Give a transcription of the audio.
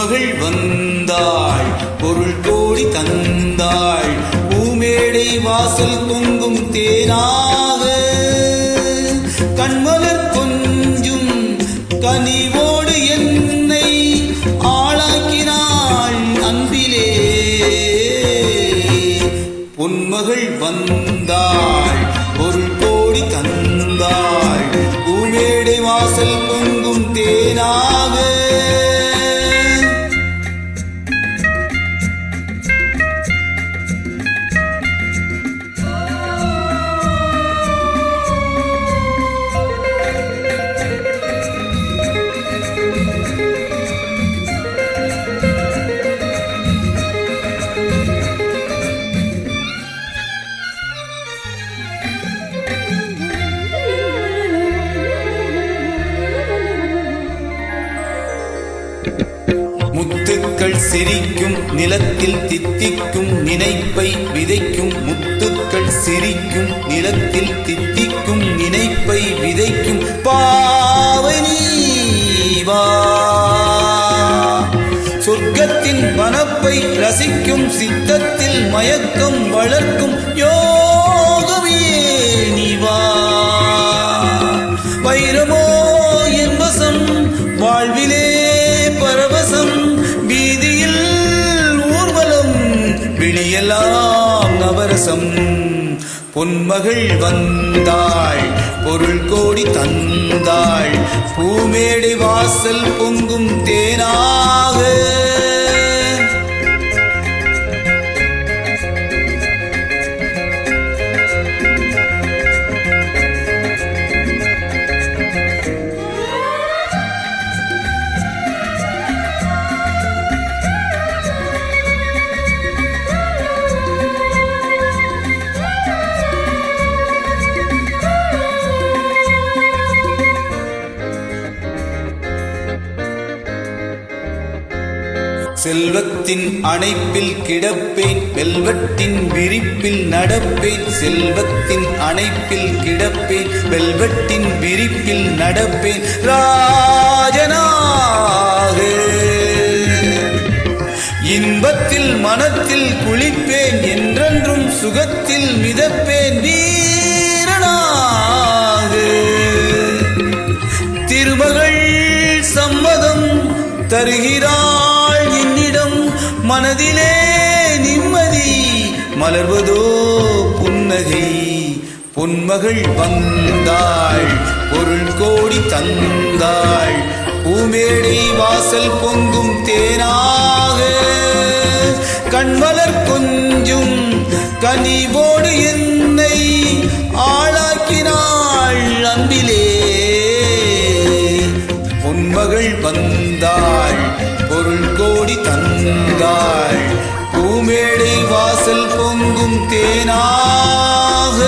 உன்மகள் வந்தாள் பொருள் கோடி தந்தாள் பூமேடை வாசல் பொங்கும் தேனாக. கண்மலர் கொஞ்சும் கனிவோடு என்னை ஆளாக்கினாள் அன்பிலே. பொன்மகள் வந்தாள் பொருள் கோடி தந்தாள் பூமேடை வாசல் பொங்கும் தேனாக. முத்துக்கள் சிரிக்கும் நிலத்தில் தித்திக்கும் நினைப்பை விதைக்கும் முத்துக்கள் சிரிக்கும் நிலத்தில் தித்திக்கும் நினைப்பை விதைக்கும் பாவனி வா. சொர்க்கத்தின் மனப்பை ரசிக்கும் சித்தத்தில் மயக்கம் வளர்க்கும் யோகமே நிவா விழியெல்லாம் நவரசம். பொன்மகள் வந்தாள் பொருள் கோடி தந்தாள். பூமேடை வாசல் பொங்கும் தேனாக செல்வத்தின் அணைப்பில் கிடப்பேன் வெல்வெட்டின் விரிப்பில் நடப்பேன் செல்வத்தின் அணைப்பில் கிடப்பேன் வெல்வெட்டின் விரிப்பில் நடப்பேன். ராஜனாக இன்பத்தில் மனத்தில் குளிப்பேன் என்றென்றும் சுகத்தில் மிதப்பேன். வீரனாக திருமகள் சம்மதம் தருகிறான் மனதிலே நிம்மதி மலர்வதோ புன்னகை. பொன்மகள் வந்தாள் பொருள் கோடி தந்தாள் பூமேடை வாசல் பொங்கும் தேனாக. கண்மலர் கொஞ்சும் கனிவோடு என்னை ஆளாக்கினாள் அன்பிலே. பொன்மகள் வந்தாள் பொருள் கோடி தந்தாள் பூமேடை வாசல் பொங்கும் தேனாக.